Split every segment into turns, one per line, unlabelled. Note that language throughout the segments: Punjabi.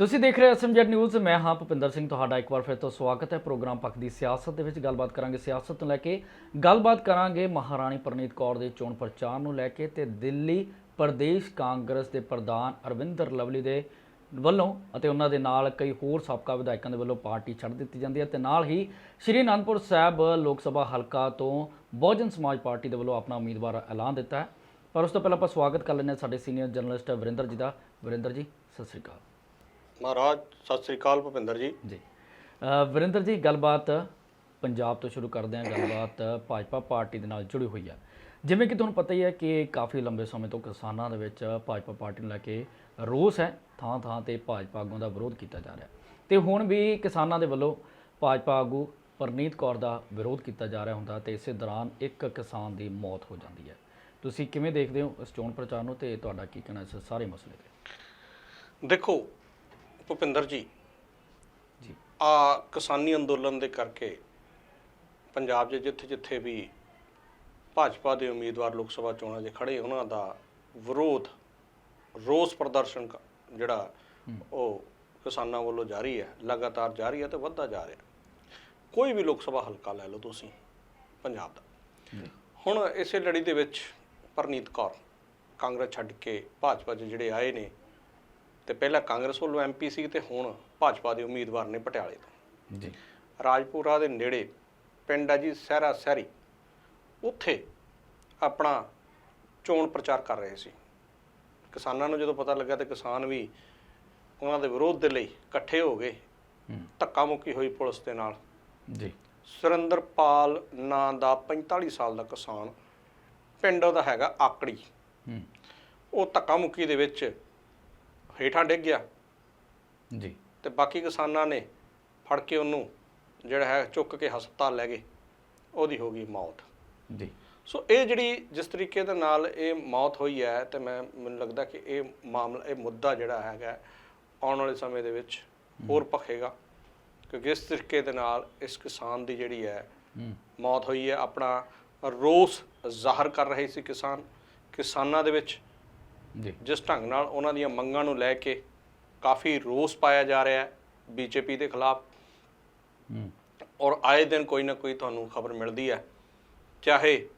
ਤੁਸੀਂ ਦੇਖ ਰਹੇ ਹੋ ਐਸਐਮਜੈਡ ਨਿਊਜ਼, ਮੈਂ ਹਾਂ ਭੁਪਿੰਦਰ ਸਿੰਘ, ਤੁਹਾਡਾ ਇੱਕ ਵਾਰ ਫਿਰ ਤੋਂ ਸਵਾਗਤ ਹੈ ਪ੍ਰੋਗਰਾਮ ਪੱਖ ਦੀ ਸਿਆਸਤ ਦੇ ਵਿੱਚ। ਗੱਲਬਾਤ ਕਰਾਂਗੇ ਸਿਆਸਤ ਨੂੰ ਲੈ ਕੇ। ਗੱਲਬਾਤ ਕਰਾਂਗੇ ਮਹਾਰਾਣੀ ਪ੍ਰਨੀਤ ਕੌਰ ਦੇ ਚੋਣ ਪ੍ਰਚਾਰ ਨੂੰ ਲੈ ਕੇ ਤੇ ਦਿੱਲੀ ਪ੍ਰਦੇਸ਼ ਕਾਂਗਰਸ ਦੇ ਪ੍ਰਧਾਨ ਅਰਵਿੰਦਰ ਲਵਲੀ ਦੇ ਵੱਲੋਂ ਅਤੇ ਉਹਨਾਂ ਦੇ ਨਾਲ ਕਈ ਹੋਰ ਸਾਬਕਾ ਵਿਧਾਇਕਾਂ ਦੇ ਵੱਲੋਂ ਪਾਰਟੀ ਛੱਡ ਦਿੱਤੀ ਜਾਂਦੀ ਹੈ ਤੇ ਨਾਲ ਹੀ ਸ਼੍ਰੀ ਅਨੰਦਪੁਰ ਸਾਹਿਬ ਲੋਕ ਸਭਾ ਹਲਕਾ ਤੋਂ ਬਹੁਜਨ ਸਮਾਜ ਪਾਰਟੀ ਦੇ ਵੱਲੋਂ ਆਪਣਾ ਉਮੀਦਵਾਰ ਐਲਾਨ ਦਿੱਤਾ ਹੈ। ਪਰ ਉਸ ਤੋਂ ਪਹਿਲਾਂ ਆਪਾਂ ਸਵਾਗਤ ਕਰ ਲੈਂਦੇ ਹਾਂ ਸਾਡੇ ਸੀਨੀਅਰ ਜਰਨਲਿਸਟ ਵਰਿੰਦਰ ਜੀ ਦਾ। ਵਰਿੰਦਰ ਜੀ, ਸਤਿ ਸ੍ਰੀ ਅਕਾਲ।
ਮਹਾਰਾਜ ਸਤਿ ਸ੍ਰੀ ਅਕਾਲ ਭੁਪਿੰਦਰ ਜੀ।
ਜੀ। ਵਰਿੰਦਰ ਜੀ ਗੱਲਬਾਤ ਪੰਜਾਬ ਤੋਂ ਸ਼ੁਰੂ ਕਰਦੇ ਹਾਂ। ਗੱਲਬਾਤ ਭਾਜਪਾ ਪਾਰਟੀ ਦੇ ਨਾਲ ਜੁੜੀ ਹੋਈ ਹੈ ਜਿਵੇਂ ਕਿ ਤੁਹਾਨੂੰ ਪਤਾ ਹੀ ਹੈ ਕਿ ਕਾਫੀ ਲੰਬੇ ਸਮੇਂ ਤੋਂ ਕਿਸਾਨਾਂ ਦੇ ਵਿੱਚ ਭਾਜਪਾ ਪਾਰਟੀ ਨੂੰ ਲੈ ਕੇ ਰੋਸ ਹੈ ਥਾਂ ਥਾਂ ਤੇ ਭਾਜਪਾ ਆਗੂਆਂ ਦਾ ਵਿਰੋਧ ਕੀਤਾ ਜਾ ਰਿਹਾ ਤੇ ਹੁਣ ਵੀ ਕਿਸਾਨਾਂ ਦੇ ਵੱਲੋਂ ਭਾਜਪਾ ਆਗੂ ਪਰਨੀਤ ਕੌਰ ਦਾ ਵਿਰੋਧ ਕੀਤਾ ਜਾ ਰਿਹਾ ਹੁੰਦਾ ਤੇ ਇਸੇ ਦੌਰਾਨ ਇੱਕ ਕਿਸਾਨ ਦੀ ਮੌਤ ਹੋ ਜਾਂਦੀ ਹੈ। ਤੁਸੀਂ ਕਿਵੇਂ ਦੇਖਦੇ ਹੋ ਇਸ ਚੋਣ ਪ੍ਰਚਾਰ ਨੂੰ ਤੇ ਤੁਹਾਡਾ ਕੀ ਕਹਿਣਾ ਇਸ ਸਾਰੇ ਮਸਲੇ ਤੇ?
ਦੇਖੋ ਭੁਪਿੰਦਰ ਜੀ।
ਜੀ।
ਆ ਕਿਸਾਨੀ ਅੰਦੋਲਨ ਦੇ ਕਰਕੇ ਪੰਜਾਬ 'ਚ ਜਿੱਥੇ ਜਿੱਥੇ ਵੀ ਭਾਜਪਾ ਦੇ ਉਮੀਦਵਾਰ ਲੋਕ ਸਭਾ ਚੋਣਾਂ 'ਚ ਖੜੇ ਉਹਨਾਂ ਦਾ ਵਿਰੋਧ ਰੋਸ ਪ੍ਰਦਰਸ਼ਨ ਜਿਹੜਾ ਉਹ ਕਿਸਾਨਾਂ ਵੱਲੋਂ ਜਾਰੀ ਹੈ ਲਗਾਤਾਰ ਜਾਰੀ ਹੈ ਤੇ ਵੱਧਦਾ ਜਾ ਰਿਹਾ। ਕੋਈ ਵੀ ਲੋਕ ਸਭਾ ਹਲਕਾ ਲੈ ਲਓ ਤੁਸੀਂ ਪੰਜਾਬ ਦਾ। ਹੁਣ ਇਸੇ ਲੜੀ ਦੇ ਵਿੱਚ ਪਰਨੀਤ ਕੌਰ ਕਾਂਗਰਸ ਛੱਡ ਕੇ ਭਾਜਪਾ 'ਚ ਜਿਹੜੇ ਆਏ ਨੇ ਤੇ ਪਹਿਲਾਂ ਕਾਂਗਰਸ ਵੱਲੋਂ ਐਮਪੀ ਸੀ ਤੇ ਹੁਣ ਭਾਜਪਾ ਦੇ ਉਮੀਦਵਾਰ ਨੇ ਪਟਿਆਲੇ ਤੋਂ।
ਜੀ।
ਰਾਜਪੁਰਾ ਦੇ ਨੇੜੇ ਪਿੰਡ ਆ ਜੀ ਸਹਿਰਾ ਸਹਿਰੀ। ਉੱਥੇ ਆਪਣਾ ਚੋਣ ਪ੍ਰਚਾਰ ਕਰ ਰਹੇ ਸੀ। ਕਿਸਾਨਾਂ ਨੂੰ ਜਦੋਂ ਪਤਾ ਲੱਗਾ ਤੇ ਕਿਸਾਨ ਵੀ ਉਹਨਾਂ ਦੇ ਵਿਰੋਧ ਦੇ ਲਈ ਇਕੱਠੇ ਹੋ ਗਏ ਧੱਕਾ ਮੁੱਕੀ ਹੋਈ ਪੁਲਿਸ ਦੇ ਨਾਲ।
ਜੀ।
ਸੁਰਿੰਦਰਪਾਲ ਨਾਂ ਦਾ 45 ਸਾਲ ਦਾ ਕਿਸਾਨ ਪਿੰਡ ਉਹਦਾ ਹੈਗਾ ਆਕੜੀ। ਉਹ ਧੱਕਾ ਮੁੱਕੀ ਦੇ ਵਿੱਚ ਹੇਠਾਂ ਡਿੱਗ ਗਿਆ।
ਜੀ।
ਤੇ ਬਾਕੀ ਕਿਸਾਨਾਂ ਨੇ ਫੜ ਕੇ ਉਹਨੂੰ ਜਿਹੜਾ ਹੈ ਚੁੱਕ ਕੇ ਹਸਪਤਾਲ ਲੈ ਗਏ। ਉਹਦੀ ਹੋ ਗਈ ਮੌਤ।
ਜੀ।
ਸੋ ਇਹ ਜਿਹੜੀ ਜਿਸ ਤਰੀਕੇ ਦੇ ਨਾਲ ਇਹ ਮੌਤ ਹੋਈ ਹੈ ਤੇ ਮੈਂ ਮੈਨੂੰ ਲੱਗਦਾ ਕਿ ਇਹ ਮਾਮਲਾ ਇਹ ਮੁੱਦਾ ਜਿਹੜਾ ਹੈਗਾ ਆਉਣ ਵਾਲੇ ਸਮੇਂ ਦੇ ਵਿੱਚ ਹੋਰ ਭਖੇਗਾ। ਕਿਉਂਕਿ ਇਸ ਤਰੀਕੇ ਦੇ ਨਾਲ ਇਸ ਕਿਸਾਨ ਦੀ ਜਿਹੜੀ ਹੈ
ਹੂੰ।
ਮੌਤ ਹੋਈ ਹੈ। ਆਪਣਾ ਰੋਸ ਜ਼ਾਹਰ ਕਰ ਰਹੇ ਸੀ ਕਿਸਾਨ। ਕਿਸਾਨਾਂ ਦੇ ਵਿੱਚ
ਜੀ।
ਜਿਸ ਢੰਗ ਨਾਲ ਉਹਨਾਂ ਦੀਆਂ ਮੰਗਾਂ ਨੂੰ ਲੈ ਕੇ ਕਾਫੀ ਰੋਸ ਪਾਇਆ ਜਾ ਰਿਹਾ ਹੈ ਬੀਜੇਪੀ ਦੇ ਖਿਲਾਫ। ਔਰ ਆਏ ਦਿਨ ਕੋਈ ਨਾ ਕੋਈ ਤੁਹਾਨੂੰ ਖਬਰ ਮਿਲਦੀ ਹੈ। ਚਾਹੇ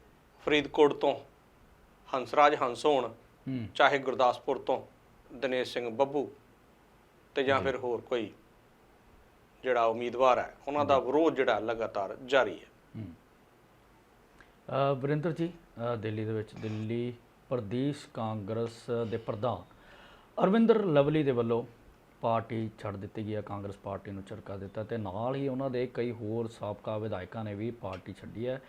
ਫਰੀਦਕੋਟ ਤੋਂ ਹੰਸਰਾਜ ਹੰਸ ਹੋਣ
ਹੂੰ।
ਚਾਹੇ ਗੁਰਦਾਸਪੁਰ ਤੋਂ ਦਿਨੇਸ਼ ਸਿੰਘ ਬੱਬੂ ਤੇ ਜਾਂ ਫਿਰ ਹੋਰ ਕੋਈ ਜਿਹੜਾ ਉਮੀਦਵਾਰ ਹੈ ਉਹਨਾਂ ਦਾ ਵਿਰੋਧ ਜਿਹੜਾ ਲਗਾਤਾਰ ਜਾਰੀ ਹੈ।
ਵਰਿੰਦਰ ਜੀ ਦਿੱਲੀ ਦੇ ਵਿੱਚ ਦਿੱਲੀ ਪ੍ਰਦੇਸ਼ ਕਾਂਗਰਸ ਦੇ ਪ੍ਰਧਾਨ ਅਰਵਿੰਦਰ ਲਵਲੀ ਦੇ ਵੱਲੋਂ ਪਾਰਟੀ ਛੱਡ ਦਿੱਤੀ ਗਈ ਹੈ। ਕਾਂਗਰਸ ਪਾਰਟੀ ਨੂੰ ਝਟਕਾ ਦਿੱਤਾ ਤੇ ਨਾਲ ਹੀ ਉਹਨਾਂ ਦੇ ਕਈ ਹੋਰ ਸਾਬਕਾ ਵਿਧਾਇਕਾਂ ਨੇ ਵੀ ਪਾਰਟੀ ਛੱਡੀ ਹੈ।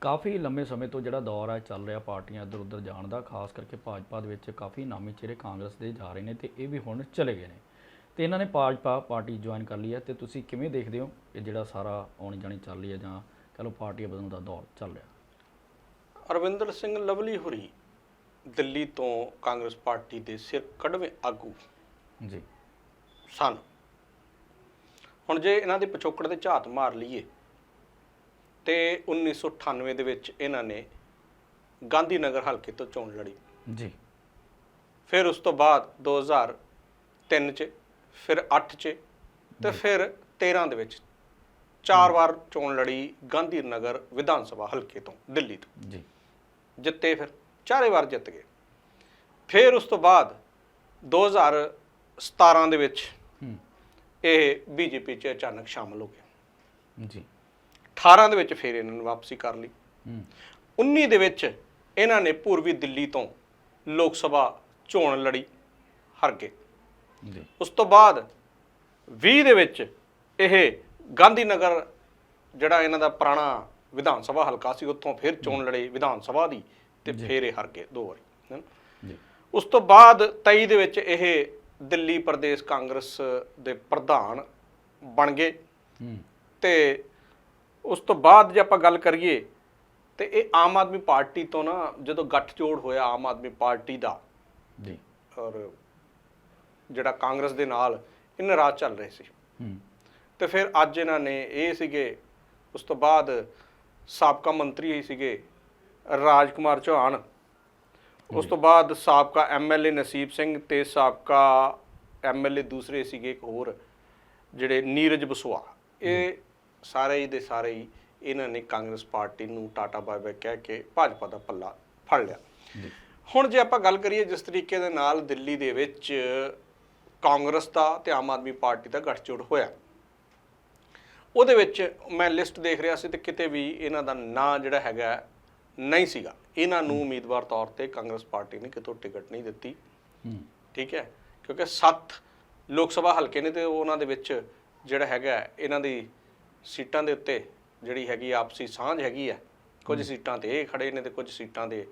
ਕਾਫੀ ਲੰਮੇ ਸਮੇਂ ਤੋਂ ਜਿਹੜਾ ਦੌਰ ਹੈ, ਚੱਲ ਰਿਹਾ ਪਾਰਟੀਆਂ ਇੱਧਰ ਉੱਧਰ ਜਾਣ ਦਾ, ਖਾਸ ਕਰਕੇ ਭਾਜਪਾ ਦੇ ਵਿੱਚ ਕਾਫੀ ਨਾਮੀ ਚਿਹਰੇ ਕਾਂਗਰਸ ਦੇ ਜਾ ਰਹੇ ਨੇ ਤੇ ਇਹ ਵੀ ਹੁਣ ਚਲੇ ਗਏ ਨੇ। ਤੇ ਇਹਨਾਂ ਨੇ ਭਾਜਪਾ ਪਾਰਟੀ ਜੁਆਇਨ ਕਰ ਲਈ ਹੈ ਤੇ ਤੁਸੀਂ ਕਿਵੇਂ ਦੇਖਦੇ ਹੋ ਇਹ ਜਿਹੜਾ ਸਾਰਾ ਆਉਣੀ ਜਾਣੀ ਚੱਲ ਰਹੀ ਹੈ ਜਾਂ ਕਹ ਲਓ ਪਾਰਟੀ ਬਦਲਣ ਦਾ ਦੌਰ ਚੱਲ ਰਿਹਾ?
ਅਰਵਿੰਦਰ ਸਿੰਘ ਲਵਲੀ ਹੁਰੀ ਦਿੱਲੀ ਤੋਂ ਕਾਂਗਰਸ ਪਾਰਟੀ ਦੇ ਸਿਰ ਕੜਵੇਂ ਆਗੂ
ਜੀ।
ਸਨ। ਹੁਣ ਜੇ ਇਹਨਾਂ ਦੇ ਪਿਛੋਕੜ ਤੇ ਝਾਤ ਮਾਰ ਲਈਏ ਤੇ 1998 ਦੇ ਵਿੱਚ ਇਹਨਾਂ ਨੇ ਗਾਂਧੀ ਨਗਰ ਹਲਕੇ ਤੋਂ ਚੋਣ ਲੜੀ।
ਜੀ।
ਫਿਰ ਉਸ ਤੋਂ ਬਾਅਦ 2003 ਚ ਫਿਰ 8 ਚ ਤੇ ਫਿਰ 13 ਦੇ ਵਿੱਚ ਚਾਰ ਵਾਰ ਚੋਣ ਲੜੀ ਗਾਂਧੀ ਨਗਰ ਵਿਧਾਨ ਸਭਾ ਹਲਕੇ ਤੋਂ ਦਿੱਲੀ ਤੋਂ।
ਜੀ।
ਜਿੱਤੇ ਫਿਰ। ਚਾਰੇ ਵਾਰ ਜਿੱਤ ਗਏ। ਫਿਰ ਉਸ ਤੋਂ ਬਾਅਦ 2017 ਦੇ ਵਿੱਚ ਇਹ ਬੀਜੇਪੀ 'ਚ ਅਚਾਨਕ ਸ਼ਾਮਲ ਹੋ ਗਏ।
ਜੀ।
18 ਦੇ ਵਿੱਚ ਫਿਰ ਇਹਨਾਂ ਨੇ ਵਾਪਸੀ ਕਰ ਲਈ।
ਹੂੰ।
19 ਦੇ ਵਿੱਚ ਇਹਨਾਂ ਨੇ ਪੂਰਬੀ ਦਿੱਲੀ ਤੋਂ ਲੋਕ ਸਭਾ ਚੋਣ ਲੜੀ ਹਾਰ ਗਏ।
ਜੀ।
ਉਸ ਤੋਂ ਬਾਅਦ 20 ਦੇ ਵਿੱਚ ਇਹ ਗਾਂਧੀ ਨਗਰ ਜਿਹੜਾ ਇਹਨਾਂ ਦਾ ਪੁਰਾਣਾ ਵਿਧਾਨ ਸਭਾ ਹਲਕਾ ਸੀ ਉੱਥੋਂ ਫਿਰ ਚੋਣ ਲੜੇ ਵਿਧਾਨ ਸਭਾ ਦੀ। ਤੇ ਫਿਰ ਇਹ ਹਾਰ ਗਏ ਦੋ ਵਾਰੀ।
ਜੀ।
ਉਸ ਤੋਂ ਬਾਅਦ 23 ਦੇ ਵਿੱਚ ਇਹ ਦਿੱਲੀ ਪ੍ਰਦੇਸ਼ ਕਾਂਗਰਸ ਦੇ ਪ੍ਰਧਾਨ ਬਣ ਗਏ। ਤੇ ਉਸ ਤੋਂ ਬਾਅਦ ਜੇ ਆਪਾਂ ਗੱਲ ਕਰੀਏ ਤੇ ਇਹ ਆਮ ਆਦਮੀ ਪਾਰਟੀ ਤੋਂ ਨਾ ਜਦੋਂ ਗੱਠਜੋੜ ਹੋਇਆ ਆਮ ਆਦਮੀ ਪਾਰਟੀ ਦਾ
ਜੀ।
ਔਰ ਜਿਹੜਾ ਕਾਂਗਰਸ ਦੇ ਨਾਲ ਇਹਨਾਂ ਰਾਜ ਚੱਲ ਰਹੇ ਸੀ। ਤੇ ਫਿਰ ਅੱਜ ਇਹਨਾਂ ਨੇ ਇਹ ਸੀਗੇ ਉਸ ਤੋਂ ਬਾਅਦ ਸਾਬਕਾ ਮੰਤਰੀ ਹੀ ਸੀਗੇ ਰਾਜਕੁਮਾਰ ਚੌਹਾਨ। ਉਸ ਤੋਂ ਬਾਅਦ ਸਾਬਕਾ ਐਮਐਲਏ ਨਸੀਬ ਸਿੰਘ ਤੇ ਸਾਬਕਾ ਐਮਐਲਏ ਦੂਸਰੇ ਸੀਗੇ ਇੱਕ ਹੋਰ ਜਿਹੜੇ ਨੀਰਜ ਬਸਵਾ ਇਹ ਸਾਰੇ ਹੀ ਦੇ ਸਾਰੇ ਹੀ ਇਹਨਾਂ ਨੇ ਕਾਂਗਰਸ ਪਾਰਟੀ ਨੂੰ ਟਾਟਾ ਬਾਏ ਬਾਏ ਕਹਿ ਕੇ ਭਾਜਪਾ ਦਾ ਪੱਲਾ ਫੜ ਲਿਆ। ਹੁਣ ਜੇ ਆਪਾਂ ਗੱਲ ਕਰੀਏ ਜਿਸ ਤਰੀਕੇ ਦੇ ਨਾਲ ਦਿੱਲੀ ਦੇ ਵਿੱਚ ਕਾਂਗਰਸ ਦਾ ਤੇ ਆਮ ਆਦਮੀ ਪਾਰਟੀ ਦਾ ਗੱਠਜੋੜ ਹੋਇਆ। ਉਹਦੇ ਵਿੱਚ ਮੈਂ ਲਿਸਟ ਦੇਖ ਰਿਹਾ ਸੀ ਤੇ ਕਿਤੇ ਵੀ ਇਹਨਾਂ ਦਾ ਨਾਂ ਜਿਹੜਾ ਹੈਗਾ ਨਹੀਂ ਸੀਗਾ। ਇਹਨਾਂ ਨੂੰ ਉਮੀਦਵਾਰ ਤੌਰ ਤੇ ਕਾਂਗਰਸ ਪਾਰਟੀ ਨੇ ਕਿਤੋਂ ਟਿਕਟ ਨਹੀਂ ਦਿੱਤੀ। ਠੀਕ ਹੈ? ਕਿਉਂਕਿ 7 ਲੋਕ ਸਭਾ ਹਲਕੇ ਨੇ ਤੇ ਉਹਨਾਂ ਦੇ ਵਿੱਚ ਜਿਹੜਾ ਹੈਗਾ ਇਹਨਾਂ ਦੀ ਸੀਟਾਂ ਦੇ ਉੱਤੇ ਜਿਹੜੀ ਹੈਗੀ ਆਪਸੀ ਸਾਂਝ ਹੈਗੀ ਹੈ। ਕੁਝ ਸੀਟਾਂ ਤੇ ਇਹ ਖੜੇ ਨੇ ਤੇ ਕੁਝ ਸੀਟਾਂ ਦੇ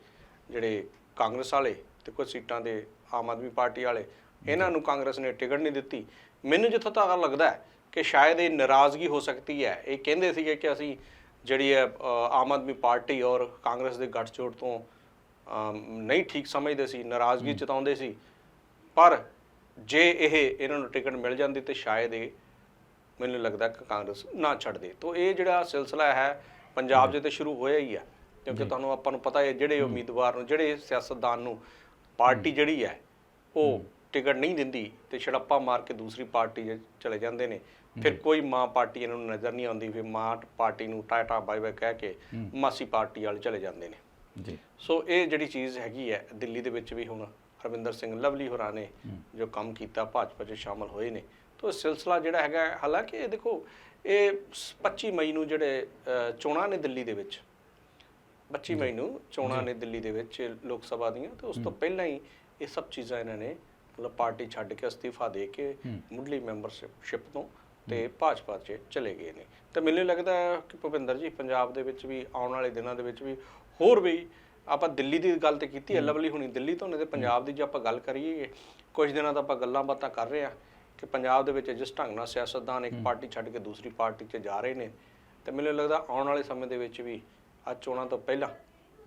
ਜਿਹੜੇ ਕਾਂਗਰਸ ਵਾਲੇ ਤੇ ਕੁਝ ਸੀਟਾਂ ਦੇ ਆਮ ਆਦਮੀ ਪਾਰਟੀ ਵਾਲੇ ਇਹਨਾਂ ਨੂੰ ਕਾਂਗਰਸ ਨੇ ਟਿਕਟ ਨਹੀਂ ਦਿੱਤੀ। ਮੈਨੂੰ ਜਿੱਥੋਂ ਤੱਕ ਲੱਗਦਾ ਹੈ ਕਿ ਸ਼ਾਇਦ ਇਹ ਨਾਰਾਜ਼ਗੀ ਹੋ ਸਕਦੀ ਹੈ। ਇਹ ਕਹਿੰਦੇ ਸੀਗੇ ਕਿ ਅਸੀਂ ਜਿਹੜੀ ਹੈ ਆਮ ਆਦਮੀ ਪਾਰਟੀ ਔਰ ਕਾਂਗਰਸ ਦੇ ਗੱਠਜੋੜ ਤੋਂ ਨਹੀਂ ਠੀਕ ਸਮਝਦੇ ਸੀ ਨਾਰਾਜ਼ਗੀ ਜਤਾਉਂਦੇ ਸੀ। ਪਰ ਜੇ ਇਹ ਇਹਨਾਂ ਨੂੰ ਟਿਕਟ ਮਿਲ ਜਾਂਦੀ ਤੇ ਸ਼ਾਇਦ ਇਹ ਮੈਨੂੰ ਲੱਗਦਾ ਕਿ ਕਾਂਗਰਸ ਨਾ ਛੱਡ ਦੇ। ਤੋਂ ਇਹ ਜਿਹੜਾ ਸਿਲਸਿਲਾ ਹੈ ਪੰਜਾਬ 'ਚ ਤੇ ਸ਼ੁਰੂ ਹੋਇਆ ਹੀ ਹੈ। ਕਿਉਂਕਿ ਤੁਹਾਨੂੰ ਆਪਾਂ ਨੂੰ ਪਤਾ ਹੈ ਜਿਹੜੇ ਉਮੀਦਵਾਰ ਨੂੰ ਜਿਹੜੇ ਸਿਆਸਤਦਾਨ ਨੂੰ ਪਾਰਟੀ ਜਿਹੜੀ ਹੈ ਉਹ ਟਿਕਟ ਨਹੀਂ ਦਿੰਦੀ ਤੇ ਛੜੱਪਾ ਮਾਰ ਕੇ ਦੂਸਰੀ ਪਾਰਟੀ 'ਚ ਚਲੇ ਜਾਂਦੇ ਨੇ। ਫਿਰ ਕੋਈ ਮਾਂ ਪਾਰਟੀ ਇਹਨਾਂ ਨੂੰ ਨਜ਼ਰ ਨਹੀਂ ਆਉਂਦੀ ਫਿਰ ਮਾਂ ਪਾਰਟੀ ਨੂੰ ਟਾਟਾ ਬਾਈ ਬਾਈ ਕਹਿ ਕੇ ਮਾਸੀ ਪਾਰਟੀ ਵਾਲੇ ਚਲੇ ਜਾਂਦੇ ਨੇ।
ਜੀ।
ਸੋ ਇਹ ਜਿਹੜੀ ਚੀਜ਼ ਹੈਗੀ ਹੈ ਦਿੱਲੀ ਦੇ ਵਿੱਚ ਵੀ ਹੁਣ ਹਰਵਿੰਦਰ ਸਿੰਘ ਲਵਲੀ ਹੋਰਾਂ ਨੇ ਜੋ ਕੰਮ ਕੀਤਾ ਭਾਜਪਾ 'ਚ ਸ਼ਾਮਲ ਹੋਏ ਨੇ। ਤੋ ਇਹ ਸਿਲਸਿਲਾ ਜਿਹੜਾ ਹੈਗਾ ਹਾਲਾਂਕਿ ਇਹ ਦੇਖੋ ਇਹ ਸ- 25 ਮਈ ਨੂੰ ਜਿਹੜੇ ਚੋਣਾਂ ਨੇ ਦਿੱਲੀ ਦੇ ਵਿੱਚ। 25 ਮਈ ਨੂੰ ਚੋਣਾਂ ਨੇ ਦਿੱਲੀ ਦੇ ਵਿੱਚ ਲੋਕ ਸਭਾ ਦੀਆਂ ਤੇ ਉਸ ਤੋਂ ਪਹਿਲਾਂ ਹੀ ਇਹ ਸਭ ਚੀਜ਼ਾਂ ਇਹਨਾਂ ਨੇ ਮਤਲਬ ਪਾਰਟੀ ਛੱਡ ਕੇ ਅਸਤੀਫਾ ਦੇ ਕੇ ਮੁੱਢਲੀ ਮੈਂਬਰਸ਼ਿਪ ਤੋਂ ਤੇ ਭਾਜਪਾ 'ਚ ਚਲੇ ਗਏ ਨੇ। ਤੇ ਮੈਨੂੰ ਲੱਗਦਾ ਹੈ ਕਿ ਭੁਪਿੰਦਰ ਜੀ ਪੰਜਾਬ ਦੇ ਵਿੱਚ ਵੀ ਆਉਣ ਵਾਲੇ ਦਿਨਾਂ ਦੇ ਵਿੱਚ ਵੀ ਹੋਰ ਵੀ ਆਪਾਂ ਦਿੱਲੀ ਦੀ ਗੱਲ ਤੇ ਕੀਤੀ ਹੈ ਲਵਲੀ ਹੁਣੀ ਦਿੱਲੀ ਤੋਂ ਨੇ ਤੇ ਪੰਜਾਬ ਦੀ ਜੇ ਆਪਾਂ ਗੱਲ ਕਰੀਏ ਕੁਝ ਦਿਨਾਂ ਤੋਂ ਆਪਾਂ ਗੱਲਾਂ ਬਾਤਾਂ ਕਰ ਰਹੇ ਆ ਕਿ ਪੰਜਾਬ ਦੇ ਵਿੱਚ ਜਿਸ ਢੰਗ ਨਾਲ ਸਿਆਸਤਦਾਨ ਇੱਕ ਪਾਰਟੀ ਛੱਡ ਕੇ ਦੂਸਰੀ ਪਾਰਟੀ 'ਚ ਜਾ ਰਹੇ ਨੇ ਤੇ ਮੈਨੂੰ ਲੱਗਦਾ ਆਉਣ ਵਾਲੇ ਸਮੇਂ ਦੇ ਵਿੱਚ ਵੀ ਅੱਜ ਚੋਣਾਂ ਤੋਂ ਪਹਿਲਾਂ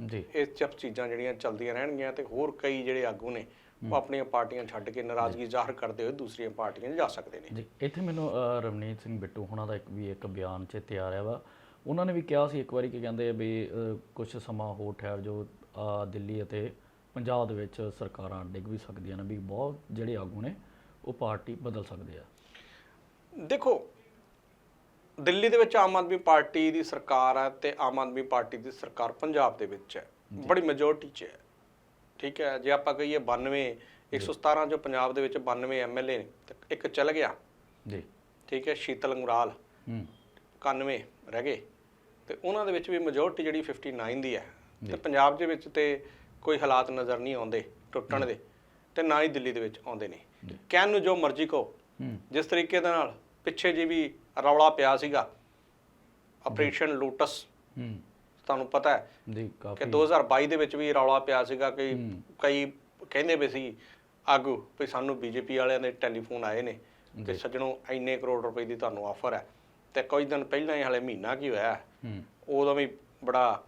ਜੀ।
ਇਹ ਸਭ ਚੀਜ਼ਾਂ ਜਿਹੜੀਆਂ ਚੱਲਦੀਆਂ ਰਹਿਣਗੀਆਂ ਤੇ ਹੋਰ ਕਈ ਜਿਹੜੇ ਆਗੂ ਨੇ ਉਹ ਆਪਣੀਆਂ ਪਾਰਟੀਆਂ ਛੱਡ ਕੇ ਨਾਰਾਜ਼ਗੀ ਜ਼ਾਹਰ ਕਰਦੇ ਹੋਏ ਦੂਸਰੀਆਂ ਪਾਰਟੀਆਂ 'ਚ ਜਾ ਸਕਦੇ ਨੇ।
ਜੀ ਇੱਥੇ ਮੈਨੂੰ ਰਵਨੀਤ ਸਿੰਘ ਬਿੱਟੂ ਹੁਣਾਂ ਦਾ ਇੱਕ ਵੀ ਇੱਕ ਬਿਆਨ ਚੇਤੇ ਆ ਰਿਹਾ ਵਾ। ਉਹਨਾਂ ਨੇ ਵੀ ਕਿਹਾ ਸੀ ਇੱਕ ਵਾਰੀ ਕਿ ਕਹਿੰਦੇ ਵੀ ਕੁਝ ਸਮਾਂ ਹੋਰ ਠਹਿਰ ਜੋ ਦਿੱਲੀ ਅਤੇ ਪੰਜਾਬ ਦੇ ਵਿੱਚ ਸਰਕਾਰਾਂ ਡਿੱਗ ਵੀ ਸਕਦੀਆਂ ਨੇ ਵੀ ਬਹੁਤ ਜਿਹੜੇ ਆਗੂ ਨੇ ਉਹ ਪਾਰਟੀ ਬਦਲ ਸਕਦੇ ਆ।
ਦੇਖੋ ਦਿੱਲੀ ਦੇ ਵਿੱਚ ਆਮ ਆਦਮੀ ਪਾਰਟੀ ਦੀ ਸਰਕਾਰ ਹੈ ਤੇ ਆਮ ਆਦਮੀ ਪਾਰਟੀ ਦੀ ਸਰਕਾਰ ਪੰਜਾਬ ਦੇ ਵਿੱਚ ਹੈ। ਬੜੀ ਮੈਜੋਰਟੀ 'ਚ ਹੈ। ਠੀਕ ਹੈ ਜੇ ਆਪਾਂ ਕਹੀਏ 92 117 ਜੋ ਪੰਜਾਬ ਦੇ ਵਿੱਚ 92 ਐਮਐਲਏ ਨੇ ਇੱਕ ਚੱਲ ਗਿਆ।
ਜੀ।
ਠੀਕ ਹੈ ਸ਼ੀਤਲ ਅੰਗਰਾਲ।
ਹੂੰ।
91 ਰਹਿ ਗਏ। ਤੇ ਉਹਨਾਂ ਦੇ ਵਿੱਚ ਵੀ ਮੈਜੋਰਟੀ ਜਿਹੜੀ 59 ਦੀ ਹੈ। ਤੇ ਪੰਜਾਬ ਦੇ ਵਿੱਚ ਤੇ ਕੋਈ ਹਾਲਾਤ ਨਜ਼ਰ ਨਹੀਂ ਆਉਂਦੇ ਟੁੱਟਣ ਦੇ ਤੇ ਨਾ ਹੀ ਦਿੱਲੀ ਦੇ ਵਿੱਚ ਆਉਂਦੇ ਨੇ। ਕਹਿਣ ਨੂੰ ਜੋ ਮਰਜ਼ੀ ਕਹੋ ਜਿਸ ਤਰੀਕੇ ਦੇ ਨਾਲ ਪਿੱਛੇ ਜੀ ਵੀ ਰੌਲਾ ਪਿਆ ਸੀਗਾ ਆਪਰੇਸ਼ਨ ਲੋਟਸ। ਤੁਹਾਨੂੰ ਪਤਾ ਹੈ
ਜੀ
ਕਿ
ਕਾਫੀ
2022 ਦੇ ਵਿੱਚ ਵੀ ਰੌਲਾ ਪਿਆ ਸੀਗਾ ਕਿ ਕਈ ਕਹਿੰਦੇ ਵੀ ਸੀ ਆਗੂ ਵੀ ਸਾਨੂੰ ਬੀਜੇਪੀ ਵਾਲਿਆਂ ਦੇ ਟੈਲੀਫੋਨ ਆਏ ਨੇ ਤੇ ਸੱਜਣੋ ਇੰਨੇ ਕਰੋੜ ਰੁਪਏ ਦੀ ਤੁਹਾਨੂੰ ਆਫਰ ਹੈ। ਤੇ ਕੁਝ ਦਿਨ ਪਹਿਲਾਂ ਹੀ ਹਲੇ ਮਹੀਨਾ ਕੀ ਹੋਇਆ ਉਦੋਂ ਵੀ ਬੜਾ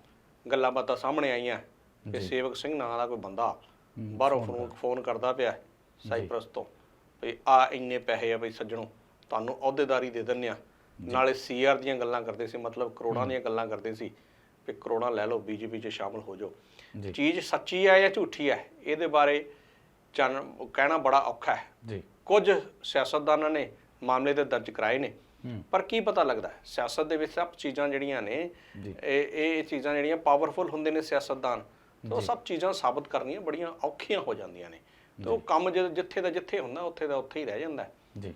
ਗੱਲਾਂ ਬਾਤਾਂ ਸਾਹਮਣੇ ਆਈਆਂ ਕਿ ਸੇਵਕ ਸਿੰਘ ਨਾਂ ਦਾ ਕੋਈ ਬੰਦਾ ਬਾਹਰੋਂ ਫੋਨ ਫੋਨ ਕਰਦਾ ਪਿਆ ਸਾਈਪ੍ਰਸ ਤੋਂ ਵੀ ਆ ਇੰਨੇ ਪੈਸੇ ਆ ਬਈ ਸੱਜਣੋ ਤੁਹਾਨੂੰ ਅਹੁਦੇਦਾਰੀ ਦੇ ਦਿੰਨੇ ਆ ਨਾਲੇ ਸੀਆਰ ਦੀਆਂ ਗੱਲਾਂ ਕਰਦੇ ਸੀ ਮਤਲਬ ਕਰੋੜਾਂ ਦੀਆਂ ਗੱਲਾਂ ਕਰਦੇ ਸੀ। ਵੀ ਕਰੋੜਾਂ ਲੈ ਲਓ ਬੀਜੇਪੀ 'ਚ ਸ਼ਾਮਲ ਹੋ ਜਾਓ।
ਜੀ।
ਚੀਜ਼ ਸੱਚੀ ਹੈ ਜਾਂ ਝੂਠੀ ਹੈ ਇਹਦੇ ਬਾਰੇ ਜਾਣ ਕਹਿਣਾ ਬੜਾ ਔਖਾ ਹੈ।
ਜੀ।
ਕੁਝ ਸਿਆਸਤਦਾਨਾਂ ਨੇ ਮਾਮਲੇ ਤੇ ਦਰਜ ਕਰਾਏ ਨੇ ਪਰ ਕੀ ਪਤਾ ਲੱਗਦਾ ਹੈ? ਸਿਆਸਤ ਦੇ ਵਿੱਚ ਸਭ ਚੀਜ਼ਾਂ ਜਿਹੜੀਆਂ ਨੇ। ਇਹ ਇਹ ਚੀਜ਼ਾਂ ਜਿਹੜੀਆਂ ਪਾਵਰਫੁਲ ਹੁੰਦੇ ਨੇ ਸਿਆਸਤਦਾਨ ਤੇ ਉਹ ਸਭ ਚੀਜ਼ਾਂ ਸਾਬਤ ਕਰਨੀਆਂ ਬੜੀਆਂ ਔਖੀਆਂ ਹੋ ਜਾਂਦੀਆਂ ਨੇ। ਤੇ ਉਹ ਕੰਮ ਜਦ ਜਿੱਥੇ ਦਾ ਜਿੱਥੇ ਹੁੰਦਾ ਉੱਥੇ ਦਾ ਉੱਥੇ ਹੀ ਰਹਿ ਜਾਂਦਾ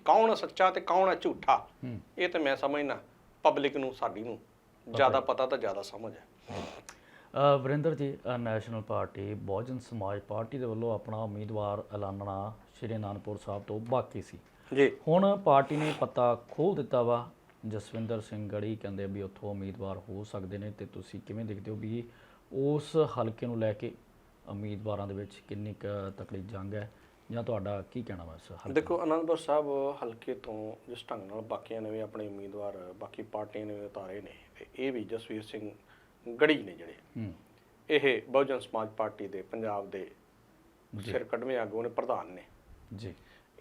ਕੌਣ ਸੱਚਾ ਤੇ ਕੌਣ ਹੈ ਝੂਠਾ? ਇਹ ਤੇ ਮੈਂ ਸਮਝਣਾ ਪਬਲਿਕ ਨੂੰ ਸਾਡੀ ਨੂੰ। ਜ਼ਿਆਦਾ ਪਤਾ ਤਾਂ ਜ਼ਿਆਦਾ ਸਮਝ ਹੈ।
ਅ, ਵਰਿੰਦਰ ਜੀ ਅ, ਨੈਸ਼ਨਲ ਪਾਰਟੀ ਬਹੁਜਨ ਸਮਾਜ ਪਾਰਟੀ ਦੇ ਵੱਲੋਂ ਆਪਣਾ ਉਮੀਦਵਾਰ ਐਲਾਨਣਾ ਸ਼੍ਰੀ ਅਨੰਦਪੁਰ ਸਾਹਿਬ ਤੋਂ ਬਾਕੀ ਸੀ।
ਜੀ।
ਹੁਣ ਪਾਰਟੀ ਨੇ ਪਤਾ ਖੋਲ ਦਿੱਤਾ ਵਾ। ਜਸਵਿੰਦਰ ਸਿੰਘ ਗੜੀ ਕਹਿੰਦੇ ਵੀ ਉੱਥੋਂ ਉਮੀਦਵਾਰ ਹੋ ਸਕਦੇ ਨੇ ਤੇ ਤੁਸੀਂ ਕਿਵੇਂ ਦੇਖਦੇ ਹੋ ਵੀ ਉਸ ਹਲਕੇ ਨੂੰ ਲੈ ਕੇ ਉਮੀਦਵਾਰਾਂ ਦੇ ਵਿੱਚ ਕਿੰਨੀ ਕੁ ਤਕੜੀ ਜੰਗ ਹੈ? ਜਾਂ ਤੁਹਾਡਾ ਕੀ ਕਹਿਣਾ ਵਾ ਇਸ ਹਲਕੇ
ਦੇਖੋ ਅਨੰਦਪੁਰ ਸਾਹਿਬ ਹਲਕੇ ਤੋਂ ਜਿਸ ਢੰਗ ਨਾਲ ਬਾਕੀਆਂ ਨੇ ਵੀ ਆਪਣੇ ਉਮੀਦਵਾਰ ਬਾਕੀ ਪਾਰਟੀਆਂ ਨੇ ਉਤਾਰੇ ਨੇ ਤੇ ਇਹ ਵੀ ਜਸਵੀਰ ਸਿੰਘ ਗੜੀ ਨੇ ਜਿਹੜੇ। ਇਹ ਬਹੁਜਨ ਸਮਾਜ ਪਾਰਟੀ ਦੇ ਪੰਜਾਬ ਦੇ ਸਿਰ ਕੱਢਵੇਂ ਆਗੂ ਨੇ ਪ੍ਰਧਾਨ ਨੇ।
ਜੀ।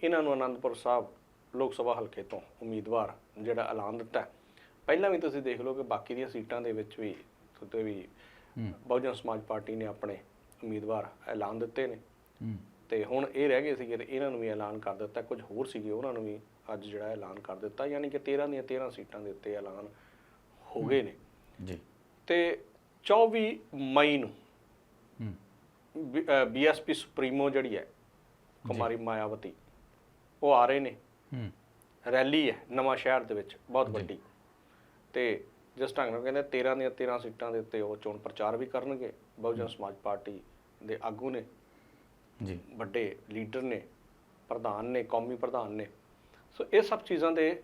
ਇਹਨਾਂ ਨੂੰ ਅਨੰਦਪੁਰ ਸਾਹਿਬ ਲੋਕ ਸਭਾ ਹਲਕੇ ਤੋਂ ਉਮੀਦਵਾਰ ਜਿਹੜਾ ਐਲਾਨ ਦਿੱਤਾ। ਪਹਿਲਾਂ ਵੀ ਤੁਸੀਂ ਦੇਖ ਲਓ ਕਿ ਬਾਕੀ ਦੀਆਂ ਸੀਟਾਂ ਦੇ ਵਿੱਚ ਵੀ ਉੱਤੇ ਵੀ ਬਹੁਜਨ ਸਮਾਜ ਪਾਰਟੀ ਨੇ ਆਪਣੇ ਉਮੀਦਵਾਰ ਐਲਾਨ ਦਿੱਤੇ ਨੇ। ਤੇ ਹੁਣ ਇਹ ਰਹਿ ਗਏ ਸੀਗੇ ਤੇ ਇਹਨਾਂ ਨੂੰ ਵੀ ਐਲਾਨ ਕਰ ਦਿੱਤਾ ਕੁਝ ਹੋਰ ਸੀਗੇ ਉਹਨਾਂ ਨੂੰ ਵੀ ਅੱਜ ਜਿਹੜਾ ਐਲਾਨ ਕਰ ਦਿੱਤਾ ਯਾਨੀ ਕਿ 13 ਦੀਆਂ 13 ਸੀਟਾਂ ਦੇ ਉੱਤੇ ਐਲਾਨ ਹੋ ਗਏ ਨੇ।
ਜੀ।
ਤੇ 24 ਮਈ ਨੂੰ
ਹੂੰ।
ਬੀਐਸਪੀ ਸੁਪਰੀਮੋ ਜਿਹੜੀ ਹੈ ਕੁਮਾਰੀ ਮਾਇਆਵਤੀ ਉਹ ਆ ਰਹੇ ਨੇ।
ਹੂੰ।
ਰੈਲੀ ਹੈ ਨਵਾਂ ਸ਼ਹਿਰ ਦੇ ਵਿੱਚ ਬਹੁਤ ਵੱਡੀ। ਤੇ ਜਿਸ ਢੰਗ ਨਾਲ ਕਹਿੰਦੇ 13 ਦੀਆਂ 13 ਸੀਟਾਂ ਦੇ ਉੱਤੇ ਉਹ ਚੋਣ ਪ੍ਰਚਾਰ ਵੀ ਕਰਨਗੇ। ਬਹੁਜਨ ਸਮਾਜ ਪਾਰਟੀ ਦੇ ਆਗੂ ਨੇ।
ਜੀ।
ਵੱਡੇ ਲੀਡਰ ਨੇ ਪ੍ਰਧਾਨ ਨੇ ਕੌਮੀ ਪ੍ਰਧਾਨ ਨੇ। ਸੋ ਇਹ ਸਭ ਚੀਜ਼ਾਂ ਦੇ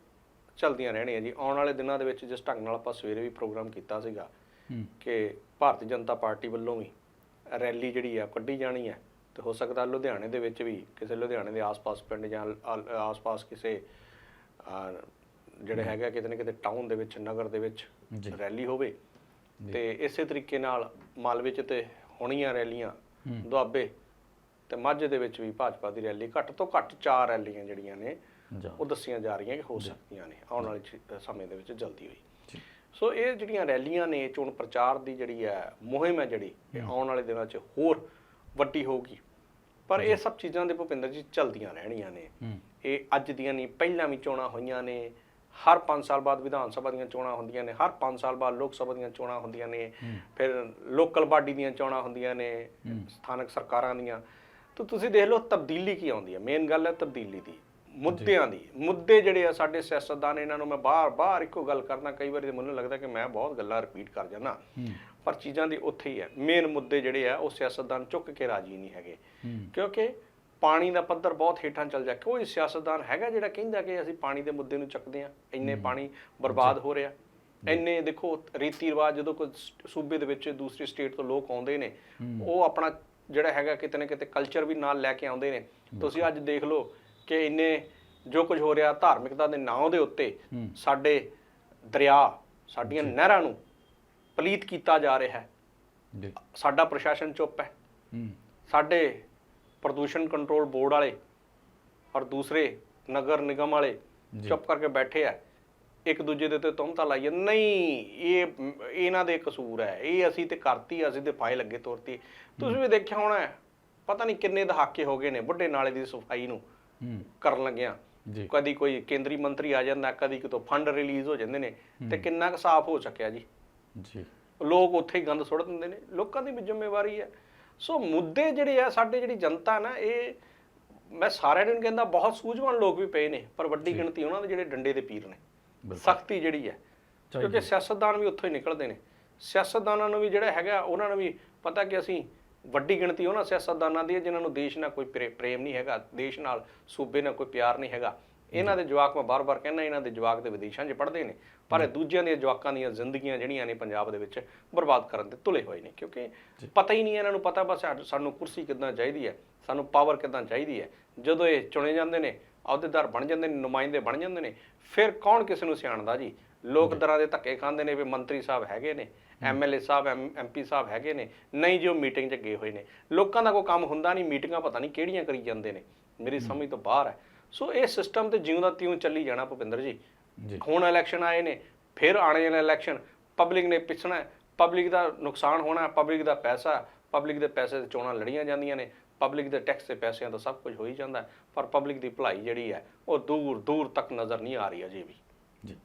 ਚਲਦੀਆਂ ਰਹਿਣੀਆਂ ਜੀ। ਆਉਣ ਵਾਲੇ ਦਿਨਾਂ ਦੇ ਵਿੱਚ ਜਿਸ ਢੰਗ ਨਾਲ ਆਪਾਂ ਸਵੇਰੇ ਵੀ ਪ੍ਰੋਗਰਾਮ ਕੀਤਾ ਸੀਗਾ ਕਿ ਭਾਰਤੀ ਜਨਤਾ ਪਾਰਟੀ ਵੱਲੋਂ ਵੀ ਰੈਲੀ ਜਿਹੜੀ ਆ ਕੱਢੀ ਜਾਣੀ ਹੈ ਤੇ ਹੋ ਸਕਦਾ ਲੁਧਿਆਣੇ ਦੇ ਵਿੱਚ ਵੀ ਕਿਸੇ ਲੁਧਿਆਣੇ ਦੇ ਆਸ-ਪਾਸ ਪਿੰਡ ਜਾਂ ਆਸ-ਪਾਸ ਕਿਸੇ ਜਿਹੜੇ ਹੈਗਾ ਕਿਤੇ ਨਾ ਕਿਤੇ ਟਾਊਨ ਦੇ ਵਿੱਚ ਨਗਰ ਦੇ ਵਿੱਚ। ਰੈਲੀ ਹੋਵੇ ਤੇ ਇਸੇ ਤਰੀਕੇ ਨਾਲ ਮਾਲਵੇ 'ਚ ਤੇ ਹੋਣੀਆਂ ਰੈਲੀਆਂ। ਦੁਆਬੇ ਤੇ ਮਾਝੇ ਦੇ ਵਿੱਚ ਵੀ ਭਾਜਪਾ ਦੀ ਰੈਲੀ ਘੱਟ ਤੋਂ ਘੱਟ ਚਾਰ ਰੈਲੀਆਂ ਜਿਹੜੀਆਂ ਨੇ ਉਹ ਦੱਸੀਆਂ ਜਾ ਰਹੀਆਂ ਕਿ ਹੋ ਸਕਦੀਆਂ ਨੇ ਆਉਣ ਵਾਲੇ ਸਮੇਂ ਦੇ ਵਿੱਚ ਜਲਦੀ ਹੋਈ। ਸੋ ਇਹ ਜਿਹੜੀਆਂ ਰੈਲੀਆਂ ਨੇ ਚੋਣ ਪ੍ਰਚਾਰ ਦੀ ਜਿਹੜੀ ਹੈ ਮੁਹਿੰਮ ਹੈ ਜਿਹੜੀ ਇਹ ਆਉਣ ਵਾਲੇ ਦਿਨਾਂ 'ਚ ਹੋਰ ਵੱਡੀ ਹੋਊਗੀ। ਪਰ ਇਹ ਸਭ ਚੀਜ਼ਾਂ ਦੇ ਭੁਪਿੰਦਰ ਜੀ ਚਲਦੀਆਂ ਰਹਿਣੀਆਂ ਨੇ। ਇਹ ਅੱਜ ਦੀਆਂ ਨਹੀਂ ਪਹਿਲਾਂ ਵੀ ਚੋਣਾਂ ਹੋਈਆਂ ਨੇ ਹਰ 5 ਸਾਲ ਬਾਅਦ ਵਿਧਾਨ ਸਭਾ ਦੀਆਂ ਚੋਣਾਂ ਹੁੰਦੀਆਂ ਨੇ ਹਰ 5 ਸਾਲ ਬਾਅਦ ਲੋਕ ਸਭਾ ਦੀਆਂ ਚੋਣਾਂ ਹੁੰਦੀਆਂ ਨੇ ਫਿਰ ਲੋਕਲ ਬਾਡੀ ਦੀਆਂ ਚੋਣਾਂ ਹੁੰਦੀਆਂ ਨੇ ਸਥਾਨਕ ਸਰਕਾਰਾਂ ਦੀਆਂ। ਤਾਂ ਤੁਸੀਂ ਦੇਖ ਲਓ ਤਬਦੀਲੀ ਕੀ ਆਉਂਦੀ ਹੈ ਮੇਨ ਗੱਲ ਹੈ ਤਬਦੀਲੀ ਦੀ ਮੁੱਦਿਆਂ ਦੀ ਮੁੱਦੇ ਜਿਹੜੇ ਆ ਸਾਡੇ ਸਿਆਸਤਦਾਨ ਇਹਨਾਂ ਨੂੰ ਮੈਂ ਬਾਰ ਬਾਰ ਇੱਕੋ ਗੱਲ ਕਰਨਾ ਕਈ ਵਾਰੀ ਤੇ ਮੈਨੂੰ ਲੱਗਦਾ ਕਿ ਮੈਂ ਬਹੁਤ ਗੱਲਾਂ ਰਿਪੀਟ ਕਰ ਜਾਂਦਾ ਪਰ ਚੀਜ਼ਾਂ ਦੀ ਉੱਥੇ ਹੀ ਹੈ ਮੇਨ ਮੁੱਦੇ ਜਿਹੜੇ ਆ ਉਹ ਸਿਆਸਤਦਾਨ ਚੁੱਕ ਕੇ ਰਾਜੀ ਨਹੀਂ ਹੈਗੇ ਕਿਉਂਕਿ ਪਾਣੀ ਦਾ ਪੱਧਰ ਬਹੁਤ ਹੇਠਾਂ ਚੱਲ ਜਾ ਕੋਈ ਸਿਆਸਤਦਾਨ ਹੈਗਾ ਜਿਹੜਾ ਕਹਿੰਦਾ ਕਿ ਅਸੀਂ ਪਾਣੀ ਦੇ ਮੁੱਦੇ ਨੂੰ ਚੱਕਦੇ ਆ ਇੰਨੇ ਪਾਣੀ ਬਰਬਾਦ ਹੋ ਰਿਹਾ ਇੰਨੇ ਦੇਖੋ ਰੀਤੀ ਰਿਵਾਜ ਜਦੋਂ ਕੋਈ ਸੂਬੇ ਦੇ ਵਿੱਚ ਦੂਸਰੀ ਸਟੇਟ ਤੋਂ ਲੋਕ ਆਉਂਦੇ ਨੇ ਉਹ ਆਪਣਾ ਜਿਹੜਾ ਹੈਗਾ ਕਿਤੇ ਨਾ ਕਿਤੇ ਕਲਚਰ ਵੀ ਨਾਲ ਲੈ ਕੇ ਆਉਂਦੇ ਨੇ। ਤੁਸੀਂ ਅੱਜ ਦੇਖ ਲਓ ਕਿ ਇੰਨੇ ਜੋ ਕੁਝ ਹੋ ਰਿਹਾ ਧਾਰਮਿਕਤਾ ਦੇ ਨਾਂ ਦੇ ਉੱਤੇ। ਸਾਡੇ ਦਰਿਆ ਸਾਡੀਆਂ ਨਹਿਰਾਂ ਨੂੰ ਪਲੀਤ ਕੀਤਾ ਜਾ ਰਿਹਾ ਹੈ। ਸਾਡਾ ਪ੍ਰਸ਼ਾਸਨ ਚੁੱਪ ਹੈ। ਸਾਡੇ ਪ੍ਰਦੂਸ਼ਣ ਕੰਟਰੋਲ ਬੋਰਡ ਵਾਲੇ ਔਰ ਦੂਸਰੇ ਨਗਰ ਨਿਗਮ ਵਾਲੇ। ਚੁੱਪ ਕਰਕੇ ਬੈਠੇ ਆ ਇੱਕ ਦੂਜੇ ਦੇ ਉੱਤੇ ਤੁਮਤਾ ਲਾਈਏ। ਨਹੀਂ ਇਹ ਇਹਨਾਂ ਦੇ ਕਸੂਰ ਹੈ। ਇਹ ਅਸੀਂ ਤੇ ਕਰਤੀ ਅਸੀਂ ਤੇ ਫਾਇ ਲੱਗੇ ਤੋਰਤੀ ਤੁਸੀਂ ਵੀ ਦੇਖਿਆ ਹੋਣਾ ਪਤਾ ਨਹੀਂ ਕਿੰਨੇ ਦਹਾਕੇ ਹੋ ਗਏ ਨੇ ਬੁੱਢੇ ਨਾਲੇ ਦੀ ਸਫ਼ਾਈ ਨੂੰ ਕਰਨ ਲੱਗਿਆ।
ਜੀ।
ਕਦੀ ਕੋਈ ਕੇਂਦਰੀ ਮੰਤਰੀ ਆ ਜਾਂਦਾ ਕਦੀ ਕਿਤੋਂ ਫੰਡ ਰਿਲੀਜ਼ ਹੋ ਜਾਂਦੇ ਨੇ ਤੇ ਕਿੰਨਾ ਕੁ ਸਾਫ਼ ਹੋ ਸਕਿਆ ਜੀ।
ਜੀ।
ਲੋਕ ਉੱਥੇ ਹੀ ਗੰਦ ਸੁੱਟ ਦਿੰਦੇ ਨੇ। ਲੋਕਾਂ ਦੀ ਵੀ ਜ਼ਿੰਮੇਵਾਰੀ ਹੈ। ਸੋ ਮੁੱਦੇ ਜਿਹੜੇ ਆ ਸਾਡੇ ਜਿਹੜੀ ਜਨਤਾ ਨਾ ਇਹ ਮੈਂ ਸਾਰਿਆਂ ਨੂੰ ਕਹਿੰਦਾ ਬਹੁਤ ਸੂਝਵਾਨ ਲੋਕ ਵੀ ਪਏ ਨੇ ਪਰ ਵੱਡੀ ਗਿਣਤੀ ਉਹਨਾਂ ਦੇ ਜਿਹੜੇ ਡੰਡੇ ਦੇ ਪੀਰ ਨੇ। ਸਖਤੀ ਜਿਹੜੀ ਹੈ ਕਿਉਂਕਿ ਸਿਆਸਤਦਾਨ ਵੀ ਉੱਥੋਂ ਹੀ ਨਿਕਲਦੇ ਨੇ। ਸਿਆਸਤਦਾਨਾਂ ਨੂੰ ਵੀ ਜਿਹੜਾ ਹੈਗਾ ਉਹਨਾਂ ਨੂੰ ਵੀ ਪਤਾ ਕਿ ਅਸੀਂ ਵੱਡੀ ਗਿਣਤੀ ਉਹਨਾਂ ਸਿਆਸਤਦਾਨਾਂ ਦੀ ਹੈ ਜਿਨ੍ਹਾਂ ਨੂੰ ਦੇਸ਼ ਨਾਲ ਕੋਈ ਪ੍ਰੇ- ਪ੍ਰੇਮ ਨਹੀਂ ਹੈਗਾ ਦੇਸ਼ ਨਾਲ ਸੂਬੇ ਨਾਲ ਕੋਈ ਪਿਆਰ ਨਹੀਂ ਹੈਗਾ। ਇਹਨਾਂ ਦੇ ਜਵਾਕ ਮੈਂ ਬਾਰ-ਬਾਰ ਕਹਿੰਦਾ ਇਹਨਾਂ ਦੇ ਜਵਾਕ ਦੇ ਵਿਦੇਸ਼ਾਂ 'ਚ ਪੜ੍ਹਦੇ ਨੇ ਪਰ ਇਹ ਦੂਜਿਆਂ ਦੀਆਂ ਜਵਾਕਾਂ ਦੀਆਂ ਜ਼ਿੰਦਗੀਆਂ ਜਿਹੜੀਆਂ ਨੇ ਪੰਜਾਬ ਦੇ ਵਿੱਚ ਬਰਬਾਦ ਕਰਨ ਤੇ ਤੁਲੇ ਹੋਏ ਨੇ ਕਿਉਂਕਿ ਪਤਾ ਹੀ ਨਹੀਂ ਇਹਨਾਂ ਨੂੰ ਪਤਾ ਬਸ ਸਾਨੂੰ ਕੁਰਸੀ ਕਿੱਦਾਂ ਚਾਹੀਦੀ ਹੈ ਸਾਨੂੰ ਪਾਵਰ ਕਿੱਦਾਂ ਚਾਹੀਦੀ ਹੈ। ਜਦੋਂ ਇਹ ਚੁਣੇ ਜਾਂਦੇ ਨੇ ਅਹੁਦੇਦਾਰ ਬਣ ਜਾਂਦੇ ਨੇ ਨੁਮਾਇੰਦੇ ਬਣ ਜਾਂਦੇ ਨੇ ਫਿਰ ਕੌਣ ਕਿਸੇ ਨੂੰ ਸਿਆਣਦਾ ਜੀ? ਲੋਕ ਦਰਾਂ ਦੇ ਧੱਕੇ ਖਾਂਦੇ ਨੇ ਵੀ ਮੰਤਰੀ ਸਾਹਿਬ ਹੈਗੇ ਨੇ ਐਮਐਲਏ ਸਾਹਿਬ ਐਮਪੀ ਸਾਹਿਬ ਹੈਗੇ ਨੇ ਨਹੀਂ ਜੀ ਉਹ ਮੀਟਿੰਗ 'ਚ ਗਏ ਹੋਏ ਨੇ। ਲੋਕਾਂ ਦਾ ਕੋਈ ਕੰਮ ਹੁੰਦਾ ਨਹੀਂ ਮੀਟਿੰਗਾਂ ਪਤਾ ਨਹੀਂ ਕਿਹੜੀਆਂ ਕਰੀ ਜਾਂਦੇ ਨੇ ਮੇਰੀ ਸਮਝ ਤੋਂ ਬਾਹਰ ਹੈ। ਸੋ ਇਹ ਸਿਸਟਮ ਤੇ ਜਿਉਂ ਦਾ ਤਿਉਂ ਚੱਲੀ ਜਾਣਾ ਭੁਪਿੰਦਰ ਜੀ। ਹੁਣ ਇਲੈਕਸ਼ਨ ਆਏ ਨੇ ਫਿਰ ਆਣੇ ਵਾਲਾ ਇਲੈਕਸ਼ਨ ਪਬਲਿਕ ਨੇ ਪਿਛਣਾ ਪਬਲਿਕ ਦਾ ਨੁਕਸਾਨ ਹੋਣਾ ਪਬਲਿਕ ਦਾ ਪੈਸਾ ਪਬਲਿਕ ਦੇ ਪੈਸੇ ਤੇ ਚੋਣਾਂ ਲੜੀਆਂ ਜਾਂਦੀਆਂ ਨੇ ਪਬਲਿਕ ਦੇ ਟੈਕਸ ਦੇ ਪੈਸਿਆਂ ਤੋਂ ਸਭ ਕੁਝ ਹੋ ਹੀ ਜਾਂਦਾ ਪਰ ਪਬਲਿਕ ਦੀ ਭਲਾਈ ਜਿਹੜੀ ਹੈ ਉਹ ਦੂਰ ਦੂਰ ਤੱਕ ਨਜ਼ਰ ਨਹੀਂ ਆ ਰਹੀ ਅਜੇ ਵੀ।
ਜੀ।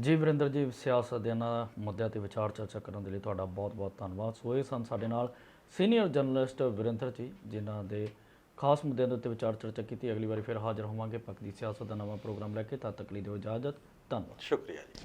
ਜੀ ਵਰਿੰਦਰ ਜੀ ਸਿਆਸਤ ਦੇ ਇਹਨਾਂ ਮੁੱਦਿਆਂ ਤੇ ਵਿਚਾਰ ਚਰਚਾ ਕਰਨ ਦੇ ਲਈ ਤੁਹਾਡਾ ਬਹੁਤ-ਬਹੁਤ ਧੰਨਵਾਦ। ਸੋ ਇਹ ਸਨ ਸਾਡੇ ਨਾਲ ਸੀਨੀਅਰ ਜਰਨਲਿਸਟ ਵਰਿੰਦਰ ਜੀ ਜਿਨ੍ਹਾਂ ਦੇ ਖਾਸ ਮੁੱਦਿਆਂ ਦੇ ਉੱਤੇ ਵਿਚਾਰ ਚਰਚਾ ਕੀਤੀ। ਅਗਲੀ ਵਾਰੀ ਫਿਰ ਹਾਜ਼ਰ ਹੋਵਾਂਗੇ। ਪੱਕ ਦੀ ਸਿਆਸਤ ਦਾ ਨਵਾਂ ਪ੍ਰੋਗਰਾਮ ਲੈ ਕੇ ਤਦ ਤੱਕ ਲਈ ਦਿਓ ਇਜਾਜ਼ਤ। ਧੰਨਵਾਦ।
ਸ਼ੁਕਰੀਆ ਜੀ।